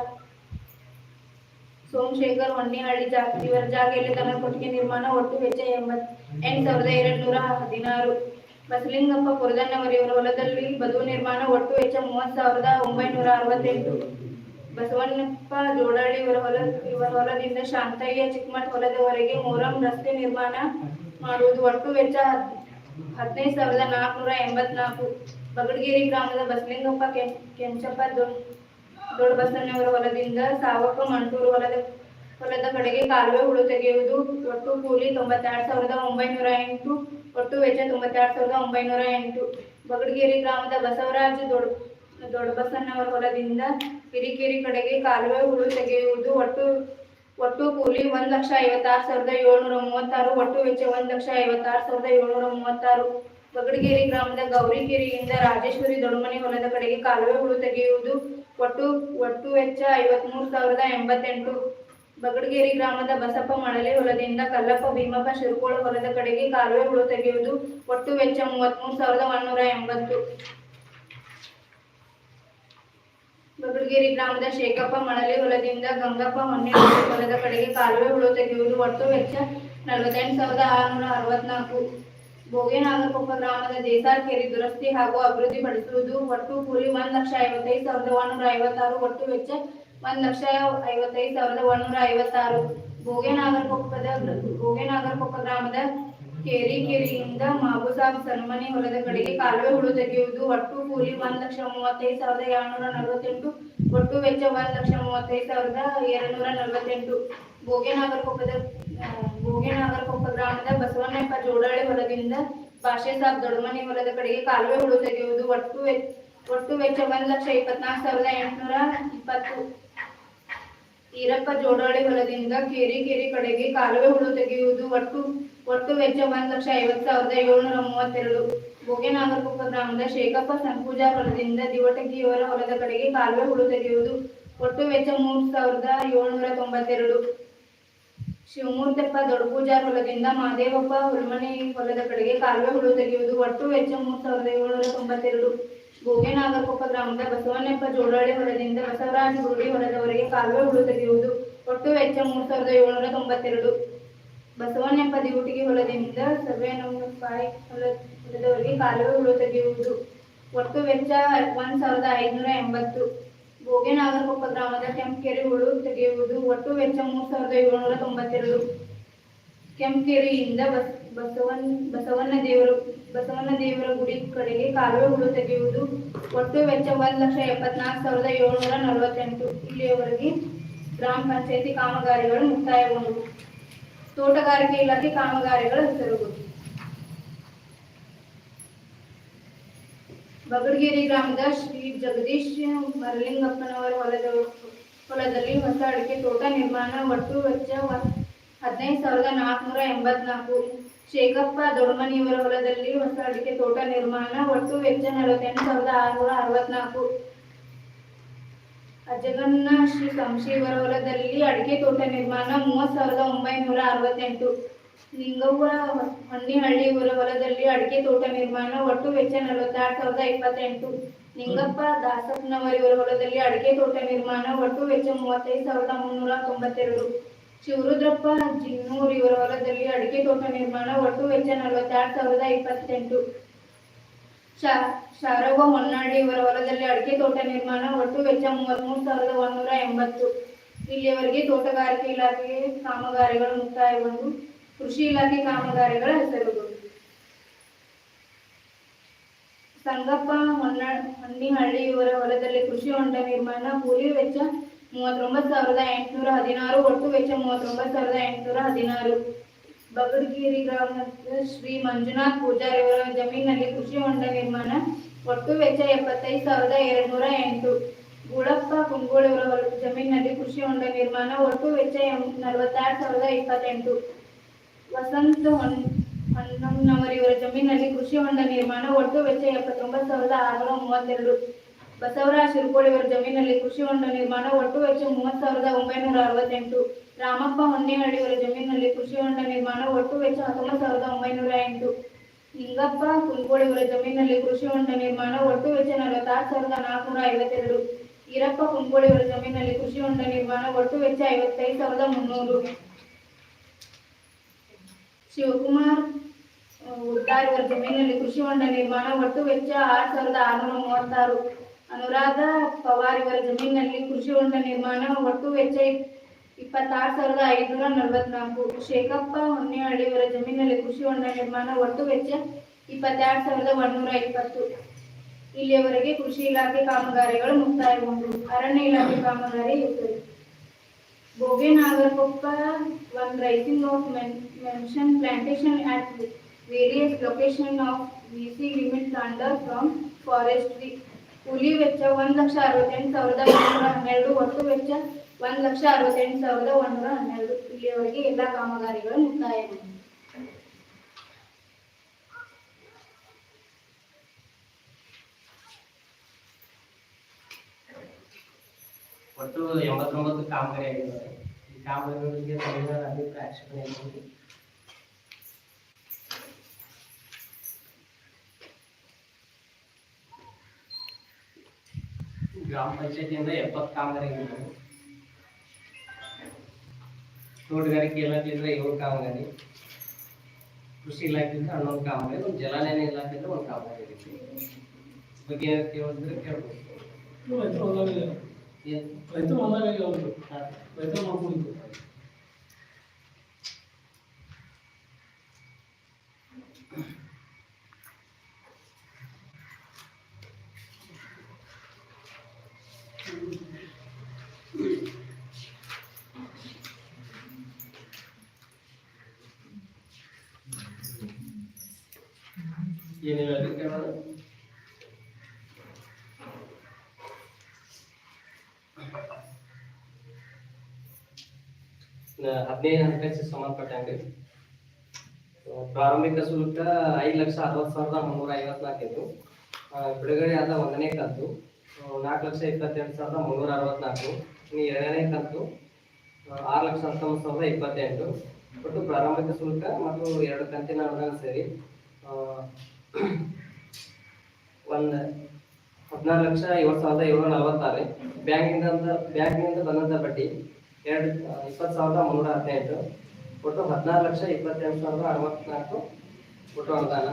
ಸೋಮಶೇಖರ್ ಹೊನ್ನಿಹಳ್ಳಿ ಜಾಗ ಇವರ ಜಾಗೆಯಲ್ಲಿ ದನದ ಕೊಟ್ಟಿಗೆ ನಿರ್ಮಾಣ ಒಟ್ಟು ವೆಚ್ಚ ಎಂಬತ್ ಎಂಟು ಸಾವಿರದ ಎರಡು ನೂರ ಹದಿನಾರು. ಬಸಲಿಂಗಪ್ಪ ಪುರದನ್ನವರ ಇವರ ಹೊಲದಲ್ಲಿ ಬದು ನಿರ್ಮಾಣ ಒಟ್ಟು ವೆಚ್ಚ ಮೂವತ್ತು ಸಾವಿರದ ಒಂಬೈನೂರ ಅರವತ್ತೆಂಟು. ಬಸವಣ್ಣಪ್ಪ ಜೋಡಾಳಿ ಇವರ ಹೊಲ, ಇವರ ಹೊಲದಿಂದ ಶಾಂತಯ್ಯ ಚಿಕ್ಕಮಠ ಹೊಲದವರೆಗೆ ಮೊರಂ ರಸ್ತೆ ನಿರ್ಮಾಣ ಮಾಡುವುದು ಒಟ್ಟು ವೆಚ್ಚ ಹದ್- ಹದಿನೈದು ಸಾವಿರದ ನಾಲ್ಕುನೂರ ಎಂಬತ್ನಾಲ್ಕು. ಬಗಡಗೇರಿ ಗ್ರಾಮದ ಬಸಲಿಂಗಪ್ಪ ಕೆಂಚಪ್ಪ ದೊಡ್ಡ ಬಸವಣ್ಣವರ ಹೊಲದಿಂದ ಸಾವಕ ಮಂಟೂರು ಹೊಲದ ಹೊಲದ ಕಡೆಗೆ ಕಾಲುವೆ ಹುಳು ತೆಗೆಯುವುದು ಒಟ್ಟು ಕೂಲಿ ತೊಂಬತ್ತೆರಡು ಸಾವಿರದ ಒಂಬೈನೂರ ಎಂಟು, ಒಟ್ಟು ವೆಚ್ಚ ತೊಂಬತ್ತೆರಡು ಸಾವಿರದ ಒಂಬೈನೂರ ಎಂಟು. ಬಗಡಗೇರಿ ಗ್ರಾಮದ ಬಸವರಾಜ ದೊಡ್ಡ ದೊಡ್ಡ ಬಸವಣ್ಣವರ ಹೊಲದಿಂದ ಹಿರಿಕೇರಿ ಕಡೆಗೆ ಕಾಲುವೆ ಹುಳು ತೆಗೆಯುವುದು. ಒಟ್ಟು ಒಟ್ಟು ಕೂಲಿ ಒಂದ್ ಲಕ್ಷ ಐವತ್ತಾರು ಸಾವಿರದ ಏಳ್ನೂರ ಮೂವತ್ತಾರು, ಒಟ್ಟು ವೆಚ್ಚ ಒಂದ್ ಲಕ್ಷ ಐವತ್ತಾರು ಸಾವಿರದ ಏಳ್ನೂರ ಮೂವತ್ತಾರು. ಬಗಡಗೇರಿ ಗ್ರಾಮದ ಗೌರಿಕೇರಿಯಿಂದ ರಾಜೇಶ್ವರಿ ದೊಡ್ಡಮನೆ ಹೊಲದ ಕಡೆಗೆ ಕಾಲುವೆ ಹುಳು ತೆಗೆಯುವುದು. ಒಟ್ಟು ಒಟ್ಟು ವೆಚ್ಚ ಐವತ್ಮೂರು ಸಾವಿರದ ಎಂಬತ್ತೆಂಟು. ಬಗಡಗೇರಿ ಗ್ರಾಮದ ಬಸಪ್ಪ ಮಳಲೆ ಹೊಲದಿಂದ ಕಲ್ಲಪ್ಪ ಭೀಮಪ್ಪ ಶಿರ್ಕೋಳ ಹೊಲದ ಕಡೆಗೆ ಕಾಲುವೆ ಹುಳು ತೆಗೆಯುವುದು. ಒಟ್ಟು ವೆಚ್ಚ ಮೂವತ್ಮೂರು ಸಾವಿರದ ಒಂದೂರ ಎಂಬತ್ತು. ಬಗಡಗೇರಿ ಗ್ರಾಮದ ಶೇಖಪ್ಪ ಮಳಲಿ ಹೊಲದಿಂದ ಗಂಗಪ್ಪ ಹೊನ್ನೆ ಹೊಲದ ಕಡೆಗೆ ಕಾಲುವೆ ಹುಳು ತೆಗೆಯುವುದು ಒಟ್ಟು ವೆಚ್ಚ ನಲವತ್ತೆಂಟು ಸಾವಿರದ ಆರುನೂರ ಅರವತ್ನಾಲ್ಕು. ಬೋಗೇನಾಗರಕೊಪ್ಪ ಗ್ರಾಮದ ದೇಸಾರ್ ಕೆರೆ ದುರಸ್ತಿ ಹಾಗೂ ಅಭಿವೃದ್ಧಿ ಪಡಿಸುವುದು ಒಟ್ಟು ಕೂಲಿ ಒಂದ್ ಲಕ್ಷ ಐವತ್ತೈದು ಸಾವಿರದ ಒಂದೂರ ಐವತ್ತಾರು, ಒಟ್ಟು ವೆಚ್ಚ ಒಂದ್ ಲಕ್ಷ ಐವತ್ತೈದು ಸಾವಿರದ ಒಂದೂರ ಐವತ್ತಾರು. ಬೋಗೇನಾಗರಕೊಪ್ಪದ ಬೋಗೇನಾಗರಕೊಪ್ಪ ಗ್ರಾಮದ ಕೇರಿ ಕೆರೆಯಿಂದ ಮಾಬುಸಾಬ್ ಸನ್ಮನಿ ಹೊಲದ ಕಡೆಗೆ ಕಾಲುವೆ ಹುಳು ತೆಗೆಯುವುದು. ಒಟ್ಟು ಕೂಲಿ ಒಂದ್ ಲಕ್ಷ ಮೂವತ್ತೈದು ಸಾವಿರದ ಏಳ್ನೂರ ನಲವತ್ತೆಂಟು. ಒಟ್ಟು ವೆಚ್ಚ ಒಂದ್ ಲಕ್ಷ ಮೂವತ್ತೈದು ಸಾವಿರದ ಎರಡ್ನೂರ ನಲವತ್ತೆಂಟು. ಬೋಗೇನಾಗರಕೊಪ್ಪದ ಆ, ಬೋಗೇನಾಗರಕೊಪ್ಪ ಗ್ರಾಮದ ಬಸವಣ್ಣಪ್ಪ ಜೋಡಾಳಿ ಹೊಲದಿಂದ ಭಾಷೆ ಸಾಬ್ ದೊಡ್ಡಮನಿ ಹೊಲದ ಕಡೆಗೆ ಕಾಲುವೆ ಹುಳು ತೆಗೆಯುವುದು. ಒಟ್ಟು ಒಟ್ಟು ವೆಚ್ಚ ಒಂದ್ ಲಕ್ಷ ಇಪ್ಪತ್ನಾಲ್ಕು ಸಾವಿರದ ಎಂಟುನೂರ ಇಪ್ಪತ್ತು. ಈರಪ್ಪ ಜೋಡಾಳಿ ಹೊಲದಿಂದ ಕೇರಿ ಕೇರಿ ಕಡೆಗೆ ಕಾಲುವೆ ಹುಳು ತೆಗೆಯುವುದು ಒಟ್ಟು ಒಟ್ಟು ವೆಚ್ಚ ಒಂದ್ ಲಕ್ಷ ಐವತ್ತು ಸಾವಿರದ ಏಳುನೂರ ಮೂವತ್ತೆರಡು. ಬೋಗೇನಾಗರಕೊಪ್ಪ ಗ್ರಾಮದ ಶೇಖಪ್ಪ ಸಂಪೂಜಾ ಹೊಲದಿಂದ ದಿವಟಗಿಯವರ ಹೊಲದ ಕಡೆಗೆ ಕಾಲುವೆ ಹುಳು ತೆಗೆಯುವುದು ಒಟ್ಟು ವೆಚ್ಚ ಮೂರು ಸಾವಿರದ ಏಳುನೂರ ತೊಂಬತ್ತೆರಡು. ಶಿವಮೂರ್ತಪ್ಪ ದೊಡ್ಡಪೂಜಾರ್ ಹೊಲದಿಂದ ಮಾದೇವಪ್ಪ ಹುಲ್ಮನಿ ಹೊಲದ ಕಡೆಗೆ ಕಾಲುವೆ ಹುಳು ತೆಗೆಯುವುದು ಒಟ್ಟು ವೆಚ್ಚ ಮೂರು ಸಾವಿರದ ಏಳ್ನೂರ ತೊಂಬತ್ತೆರಡು. ಬೋಗೇನಾಗರಕೊಪ್ಪ ಗ್ರಾಮದ ಬಸವಣ್ಣಪ್ಪ ಜೋಡಾಳಿ ಹೊಲದಿಂದ ಬಸವರಾಜ ಗುರುಡಿ ಹೊಲದವರೆಗೆ ಕಾಲುವೆ ಹುಳು ತೆಗೆಯುವುದು ಒಟ್ಟು ವೆಚ್ಚ ಮೂರು ಸಾವಿರದ ಏಳುನೂರ ತೊಂಬತ್ತೆರಡು. ಬಸವಣ್ಣಪ್ಪ ದಿಗುಟಿಗೆ ಹೊಲದಿಂದ ಫೈವ್ ಹೊಲ ಹೊಲದವರೆಗೆ ಕಾಲುವೆ ಹುಳು ತೆಗೆಯುವುದು ಒಟ್ಟು ವೆಚ್ಚ ಒಂದ್ ಸಾವಿರದ ಐದುನೂರ ಎಂಬತ್ತು. ಬೋಗೇನಾಗರಕೊಪ್ಪ ಗ್ರಾಮದ ಕೆಂಪಕೆರೆ ಹುಳು ತೆಗೆಯುವುದು. ಒಟ್ಟು ವೆಚ್ಚ ಮೂರು ಸಾವಿರದ ಏಳುನೂರ ತೊಂಬತ್ತೆರಡು. ಕೆಂಪಕೆರೆಯಿಂದ ಬಸ್, ಬಸವನ್, ಬಸವಣ್ಣ ದೇವರು, ಬಸವಣ್ಣ ದೇವರ ಗುಡಿ ಕಡೆಗೆ ಕಾಲುವೆ ಹುಳು ತೆಗೆಯುವುದು. ಒಟ್ಟು ವೆಚ್ಚ ಒಂದ್ ಲಕ್ಷ ಎಪ್ಪತ್ನಾಲ್ಕು ಸಾವಿರದ ಏಳ್ನೂರ ನಲವತ್ತೆಂಟು. ಇಲ್ಲಿಯವರೆಗೆ ಗ್ರಾಮ ಪಂಚಾಯತಿ ಕಾಮಗಾರಿಗಳು ಮುಕ್ತಾಯಗೊಂಡವು ತೋಟಗಾರಿಕೆ ಇಲಾಖೆ ಕಾಮಗಾರಿಗಳ ಹೆಸರುಗಳು. ಬಗಡಗೇರಿ ಗ್ರಾಮದ ಶ್ರೀ ಜಗದೀಶ್ ಮರಲಿಂಗಪ್ಪನವರ ಹೊಲದ, ಹೊಲದಲ್ಲಿ ಹೊಸ ಅಡಿಕೆ ತೋಟ ನಿರ್ಮಾಣ. ಒಟ್ಟು ವೆಚ್ಚ ಹದಿನೈದು ಸಾವಿರದ ನಾಲ್ಕುನೂರ ಎಂಬತ್ನಾಲ್ಕು ಶೇಖಪ್ಪ ದೊಡ್ಡಮನಿಯವರ ಹೊಲದಲ್ಲಿ ಹೊಸ ಅಡಿಕೆ ತೋಟ ನಿರ್ಮಾಣ, ಒಟ್ಟು ವೆಚ್ಚ ನಲವತ್ತೆಂಟು ಸಾವಿರದ ಆರುನೂರ ಅರವತ್ನಾಲ್ಕು. ಅಜಗನ್ನ ಶ್ರೀ ಸಂಶಿಯವರ ಹೊಲದಲ್ಲಿ ಅಡಿಕೆ ತೋಟ ನಿರ್ಮಾಣ, ಮೂವತ್ತು ಸಾವಿರದ ಒಂಬೈನೂರ ಅರವತ್ತೆಂಟು. ಲಿಂಗವ್ವ ಹೊನ್ನಿಹಳ್ಳಿಯವರ ಹೊಲದಲ್ಲಿ ಅಡಿಕೆ ತೋಟ ನಿರ್ಮಾಣ, ಒಟ್ಟು ವೆಚ್ಚ ನಲವತ್ತಾರು ಸಾವಿರದ ಇಪ್ಪತ್ತೆಂಟು. ನಿಂಗಪ್ಪ ದಾಸಪ್ಪನವರಿವರ ಹೊಲದಲ್ಲಿ ಅಡಿಕೆ ತೋಟ ನಿರ್ಮಾಣ, ಒಟ್ಟು ವೆಚ್ಚ ಮೂವತ್ತೈದು ಸಾವಿರದ ಮುನ್ನೂರ ತೊಂಬತ್ತೆರಡು. ಶಿವರುದ್ರಪ್ಪ ಜಿನ್ನೂರ್ ಇವರ ಹೊಲದಲ್ಲಿ ಅಡಿಕೆ ತೋಟ ನಿರ್ಮಾಣ, ಒಟ್ಟು ವೆಚ್ಚ ನಲವತ್ತಾರು ಸಾವಿರದ ಇಪ್ಪತ್ತೆಂಟು. ಶಾ- ಶಾರವ್ವ ಹೊನ್ನಾಡಿ ಇವರ ಹೊಲದಲ್ಲಿ ಅಡಿಕೆ ತೋಟ ನಿರ್ಮಾಣ, ಒಟ್ಟು ವೆಚ್ಚ ಮೂವತ್ಮೂರು ಸಾವಿರದ ಒಂದೂರ ಎಂಬತ್ತು. ಇಲ್ಲಿಯವರೆಗೆ ತೋಟಗಾರಿಕೆ ಇಲಾಖೆ ಕಾಮಗಾರಿಗಳು ಮುಕ್ತಾಯಗೊಂಡು ಕೃಷಿ ಇಲಾಖೆ ಕಾಮಗಾರಿಗಳ ಹೆಸರುಗಳು ಸಂಗಪ್ಪ ಹೊನ್ನ ಹೊನ್ನಿಹಳ್ಳಿ ಇವರ ಹೊಲದಲ್ಲಿ ಕೃಷಿ ಹೊಂಡ ನಿರ್ಮಾಣ, ಕೂಲಿ ವೆಚ್ಚ ಮೂವತ್ತೊಂಬತ್ತು ಸಾವಿರದ ಎಂಟುನೂರ ಹದಿನಾರು, ಒಟ್ಟು ವೆಚ್ಚ ಮೂವತ್ತೊಂಬತ್ತು ಸಾವಿರದ ಎಂಟುನೂರ ಹದಿನಾರು. ಬಗಡಗಿರಿ ಗ್ರಾಮದ ಶ್ರೀ ಮಂಜುನಾಥ್ ಪೂಜಾರಿ ಅವರ ಜಮೀನಿನಲ್ಲಿ ಕೃಷಿ ಹೊಂಡ ನಿರ್ಮಾಣ, ಒಟ್ಟು ವೆಚ್ಚ ಎಪ್ಪತ್ತೈದು ಸಾವಿರದ ಎರಡ್ನೂರ ಎಂಟು. ಗುಳಪ್ಪ ಕುಂಗೋಳಿ ಅವರ ಜಮೀನಿನಲ್ಲಿ ಕೃಷಿ ಹೊಂಡ ನಿರ್ಮಾಣ, ಒಟ್ಟು ವೆಚ್ಚ ನಲವತ್ತಾರು ಸಾವಿರದ ಇಪ್ಪತ್ತೆಂಟು. ವಸಂತ ಹೊನ್ ಹೊನ್ನಮ್ಮನವರಿವರ ಜಮೀನಿನಲ್ಲಿ ಕೃಷಿ ಹೊಂಡ ನಿರ್ಮಾಣ, ಒಟ್ಟು ವೆಚ್ಚ ಎಪ್ಪತ್ತೊಂಬತ್ತು ಸಾವಿರದ ಆರುನೂರ ಮೂವತ್ತೆರಡು. ಬಸವರಾಜ್ ಶಿರ್ಕೋಳಿ ಅವರ ಜಮೀನಿನಲ್ಲಿ ಕೃಷಿ ಹೊಂಡ ನಿರ್ಮಾಣ ಒಟ್ಟು ವೆಚ್ಚ ಮೂವತ್ತು ಸಾವಿರದ ಒಂಬೈನೂರ ಅರವತ್ತೆಂಟು. ರಾಮಪ್ಪ ಹೊನ್ನೇಹಳ್ಳಿಯವರ ಜಮೀನಿನಲ್ಲಿ ಕೃಷಿ ಹೊಂಡ ನಿರ್ಮಾಣ ಒಟ್ಟು ವೆಚ್ಚ ಹತ್ತೊಂಬತ್ತು ಸಾವಿರದ ಒಂಬೈನೂರ ಎಂಟು. ಲಿಂಗಪ್ಪ ಕುಂಕೋಳಿಯವರ ಅವರ ಜಮೀನಿನಲ್ಲಿ ಕೃಷಿ ಹೊಂಡ ನಿರ್ಮಾಣ ಒಟ್ಟು ವೆಚ್ಚ ನಲವತ್ತಾರು ಸಾವಿರದ ನಾಲ್ಕುನೂರ ಐವತ್ತೆರಡು. ಈರಪ್ಪ ಕುಂಕೋಳಿಯವರ ಜಮೀನಿನಲ್ಲಿ ಕೃಷಿ ಹೊಂಡ ನಿರ್ಮಾಣ ಒಟ್ಟು ವೆಚ್ಚ ಐವತ್ತೈದು ಸಾವಿರದ ಮುನ್ನೂರು. ಶಿವಕುಮಾರ್, ಉದ್ದಾರಿಯವರ ಉದ್ದಾರ್ ಜಮೀನಿನಲ್ಲಿ ಕೃಷಿ ಹೊಂಡ ನಿರ್ಮಾಣ ಒಟ್ಟು ವೆಚ್ಚ ಆರು ಸಾವಿರದ ಆರುನೂರ ಮೂವತ್ತಾರು. ಅನುರಾಧ ಪವಾರ್ ಇವರ ಜಮೀನಿನಲ್ಲಿ ಕೃಷಿ ಹೊಂಡ ನಿರ್ಮಾಣ ಒಟ್ಟು ವೆಚ್ಚ ಇಪ್- ಇಪ್ಪತ್ತಾರು ಸಾವಿರದ ಐದುನೂರ ನಲವತ್ನಾಲ್ಕು. ಶೇಖಪ್ಪ ಹೊನ್ನೇಹಳ್ಳಿ ಇವರ ಜಮೀನಿನಲ್ಲಿ ಕೃಷಿ ಹೊಂಡ ನಿರ್ಮಾಣ ಒಟ್ಟು ವೆಚ್ಚ ಇಪ್ಪತ್ತೆರಡು ಸಾವಿರದ ಒಂದೂರ ಇಪ್ಪತ್ತು. ಇಲ್ಲಿಯವರೆಗೆ ಕೃಷಿ ಇಲಾಖೆ ಕಾಮಗಾರಿಗಳು ಮುಕ್ತಾಯಗೊಂಡವು ಅರಣ್ಯ ಇಲಾಖೆ ಕಾಮಗಾರಿ ಇರುತ್ತದೆ. Boge Nagarakoppa on raising of mention plantation plantation various location of V C limit under from forestry. ಕೂಲಿ ವೆಚ್ಚ ಒಂದ್ ಲಕ್ಷ ಅರವತ್ತೆಂಟು ಸಾವಿರದ ಒಂದೂರ ಹನ್ನೆರಡು, ಒಟ್ಟು ವೆಚ್ಚ ಒಂದ್ ಲಕ್ಷ ಅರವತ್ತೆಂಟು ಸಾವಿರದ ಒಂದೂರ ಹನ್ನೆರಡು. ಇಲ್ಲಿಯವರೆಗೆ ಎಲ್ಲ ಕಾಮಗಾರಿಗಳು ಮುಕ್ತಾಯಗೊಂಡಿವೆ ಒಟ್ಟು ಎಂಬತ್ತೊಂಬತ್ತು ಕಾಮಗಾರಿ ಆಗಿದ್ದಾರೆ ಈ ಕಾಮಗಾರಿಗಳಿಗೆ ತಮಿಳುನಾಡು ಅಭಿಪ್ರಾಯ ಗ್ರಾಮ ಪಂಚಾಯತಿಯಿಂದ ಎಪ್ಪತ್ತು ಕಾಮಗಾರಿಗಳು ತೋಟಗಾರಿಕೆ ಇಲಾಖೆಯಿಂದ ಏಳು ಕಾಮಗಾರಿ ಕೃಷಿ ಇಲಾಖೆಯಿಂದ ಹನ್ನೊಂದು ಕಾಮಗಾರಿ ಒಂದು ಜಲಾನಯನ ಇಲಾಖೆಯಿಂದ ಒಂದು ಕಾಮಗಾರಿ ಐತಿ ಬಗ್ಗೆ ಏನಾದ್ರು ಕೇಳಿದ್ರೆ ಕೇಳ್ಬೋದು ರೈತರು ಹೊಲದಾಗ ಏನ್? ರೈತರು ಹೊಲದಾಗ ಯಾವ್ದು ಹಾ. ರೈತರು ಮಾಡ್ಕೊಂಡಿದ್ದು ಏನಿಲ್ಲ ಅದು ಕೇಳೋಣ ನ- ಹದಿನೈದು ಹಣಕಾಸು ಸಂಬಂಧಪಟ್ಟಂಗೆ ಪ್ರಾರಂಭಿಕ ಶುಲ್ಕ ಐದು ಲಕ್ಷ ಅರವತ್ತು ಸಾವಿರದ ಮುನ್ನೂರ ಐವತ್ನಾಲ್ಕು ಇತ್ತು ಬಿಡುಗಡೆ ಆದ ಒಂದನೇ ಕಂತು. ನಾಲ್ಕು ಲಕ್ಷ ಇಪ್ಪತ್ತೆಂಟು ಸಾವಿರದ ಮುನ್ನೂರ ಅರವತ್ನಾಲ್ಕು. ಇನ್ನು ಎರಡನೇ ಕಂತು ಆರು ಲಕ್ಷ ಹತ್ತೊಂಬತ್ತು ಸಾವಿರದ ಇಪ್ಪತ್ತೆಂಟು. ಒಟ್ಟು ಪ್ರಾರಂಭಿಕ ಶುಲ್ಕ ಮತ್ತು ಎರಡು ಕಂತಿನ ಅನುದಾನ ಸೇರಿ ಒಂದು ಹದಿನಾರು ಲಕ್ಷ ಏಳು ಸಾವಿರದ ಏಳ್ನೂರ ನಲವತ್ತಾರು. ಬ್ಯಾಂಕಿಂದ ಬ್ಯಾಂಕ್ನಿಂದ ಬಂದಂಥ ಬಡ್ಡಿ ಎರಡು ಇಪ್ಪತ್ತು ಸಾವಿರದ ಮುನ್ನೂರ ಹದಿನೆಂಟು ಒಟ್ಟು ಹದಿನಾರು ಲಕ್ಷ ಇಪ್ಪತ್ತೆಂಟು ಸಾವಿರದ ಅರವತ್ನಾಲ್ಕು ಒಟ್ಟು ಅನುದಾನ.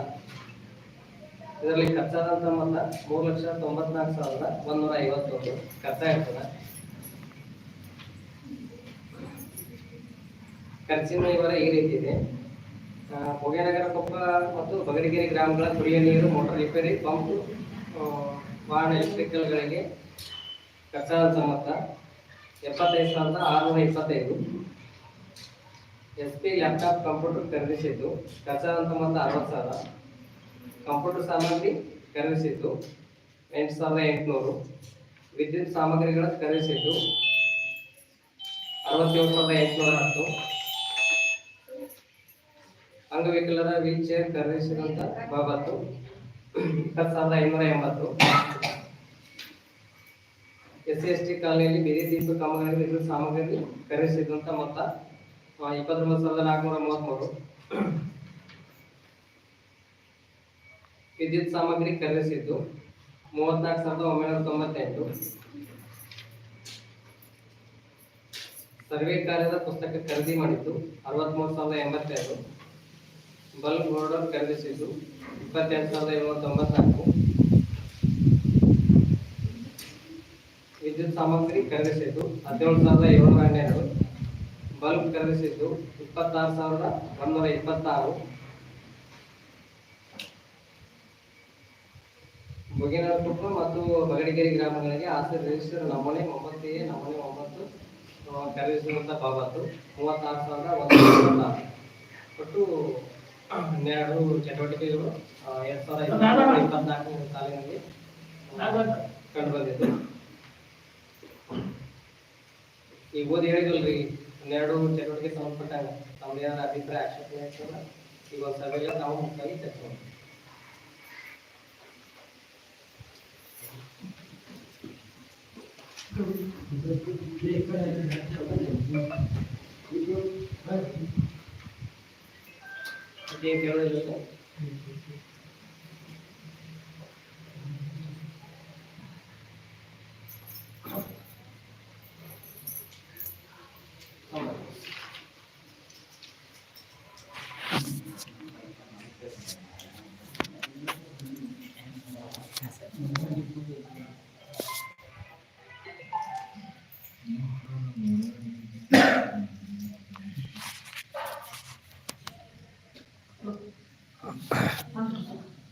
ಇದರಲ್ಲಿ ಖರ್ಚಾದಂಥ ಮೊತ್ತ ಮೂರು ಲಕ್ಷ ತೊಂಬತ್ನಾಲ್ಕು ಸಾವಿರದ ಒಂದೂರ ಐವತ್ತೊಂದು. ಖರ್ಚಾಗ್ತದೆ ಖರ್ಚಿನ ವಿವರ ಈ ರೀತಿ ಇದೆ. ಹೊಗೆನಗರ ಕೊಪ್ಪ ಮತ್ತು ಬಗಡಗಿರಿ ಗ್ರಾಮಗಳ ಕುಡಿಯುವ ನೀರು, ಮೋಟಾರ್ ರಿಪೇರಿ, ಪಂಪ್ ವಾಹನ ಎಲೆಕ್ಟ್ರಿಕಲ್ಗಳಿಗೆ ಖರ್ಚಾದಂಥ ಮೊತ್ತ ಎಪ್ಪತ್ತೈದು ಸಾವಿರದ ಆರುನೂರ ಇಪ್ಪತ್ತೈದು. ಎಸ್ ಪಿ ಲ್ಯಾಪ್ಟಾಪ್ ಕಂಪ್ಯೂಟರ್ ಖರೀದಿಸಿದ್ದು ಖರ್ಚಾದಂಥ ಮೊತ್ತ ಅರವತ್ತು ಸಾವಿರ. ಕಂಪ್ಯೂಟರ್ ಸಾಮಗ್ರಿ ಖರೀದಿಸಿದ್ದು, ಎಂಟು ಸಾವಿರದ ಎಂಟುನೂರು. ವಿದ್ಯುತ್ ಸಾಮಗ್ರಿಗಳ ಖರೀದಿಸಿದ್ದು, ಅರವತ್ತೇಳು ಸಾವಿರದ ಎಂಟುನೂರ ಹತ್ತು. ಅಂಗವಿಕಲರ ವೀಲ್ ಚೇರ್ ಖರೀದಿಸಿದಂತ ಬಾಬತ್ತು ಇಪ್ಪತ್ತು ಸಾವಿರದ ಐನೂರ ಎಂಬತ್ತು. ಎಸ್ ಸಿ ಎಸ್ ಟಿ ಕಾಲನಿಯಲ್ಲಿ ಬೇರೆ ದೀಪ ಕಾಮಗಾರಿ ವಿದ್ಯುತ್ ಸಾಮಗ್ರಿ ಖರೀದಿಸಿದಂತ ಮೊತ್ತ ಇಪ್ಪತ್ತೊಂಬತ್ತು ಸಾವಿರದ ನಾಲ್ಕುನೂರ ಮೂವತ್ತ್ಮೂರು ವಿದ್ಯುತ್ ಸಾಮಗ್ರಿ ಖರೀದಿಸಿದ್ದು ಮೂವತ್ನಾಲ್ಕು ಸಾವಿರದ ಒಂಬೈನೂರ ತೊಂಬತ್ತೆಂಟು. ಸರ್ವೆ ಕಾರ್ಯದ ಪುಸ್ತಕ ಖರೀದಿ ಮಾಡಿದ್ದು, ಅರವತ್ಮೂರು ಸಾವಿರದ ಎಂಬತ್ತೆರಡು. ಬಲ್ಬ್ ಬೋರ್ಡರ್ ಖರೀದಿಸಿದ್ದು, ಇಪ್ಪತ್ತೆಂಟು ಸಾವಿರದ ಏಳ್ನೂರ ತೊಂಬತ್ನಾಲ್ಕು ವಿದ್ಯುತ್ ಸಾಮಗ್ರಿ ಖರೀದಿಸಿದ್ದು ಹದಿನೇಳು ಸಾವಿರದ ಏಳ್ನೂರ ಹನ್ನೆರಡು. ಬಲ್ಬ್ ಖರೀದಿಸಿದ್ದು ಇಪ್ಪತ್ತಾರು ಸಾವಿರದ ಒಂದೂರ ಇಪ್ಪತ್ತಾರು. ಮುಗಿನಕೊಪ್ಪ ಮತ್ತು ಬಗಡಿಗೆರೆ ಗ್ರಾಮಗಳಿಗೆ ಆಸ್ತಿ ರಿಜಿಸ್ಟರ್ ನಮೂನೆ ಒಂಬತ್ತು ಎ, ನಮೂನೆ ಒಂಬತ್ತು ಖರೀದಿಸಿರುವಂಥ ಬಾಬತ್ತು, ಮೂವತ್ತಾರು ಸಾವಿರದ ಒಂದೂರ ಇಪ್ಪತ್ತಾರು. ಒಟ್ಟು ಹನ್ನೆರಡು ಚಟುವಟಿಕೆಗಳು ಎರಡು ಸಾವಿರದ ಇಪ್ಪತ್ನಾಲ್ಕು ಇಪ್ಪತ್ನಾಲ್ಕನೇ ಸಾಲಿನಲ್ಲಿ ಕಂಡು ಬಂದಿದ್ದು ಈಗ ಓದಿ ಹೇಳಿದಲ್ರಿ ಹನ್ನೆರಡು ಚಟುವಟಿಕೆ ಸಂಬಂಧಪಟ್ಟಾಗ ತಮ್ಮದು ಏನಾರ ಅಭಿಪ್ರಾಯ ಆಕ್ಷೇಪಣೆ ಇರ್ತದ ಈಗ ಒಂದು ಸಭೆಗೆ ತಾವು ಮುಖ್ಯವಾಗಿ ಚರ್ಚೆ ಮಾಡಿ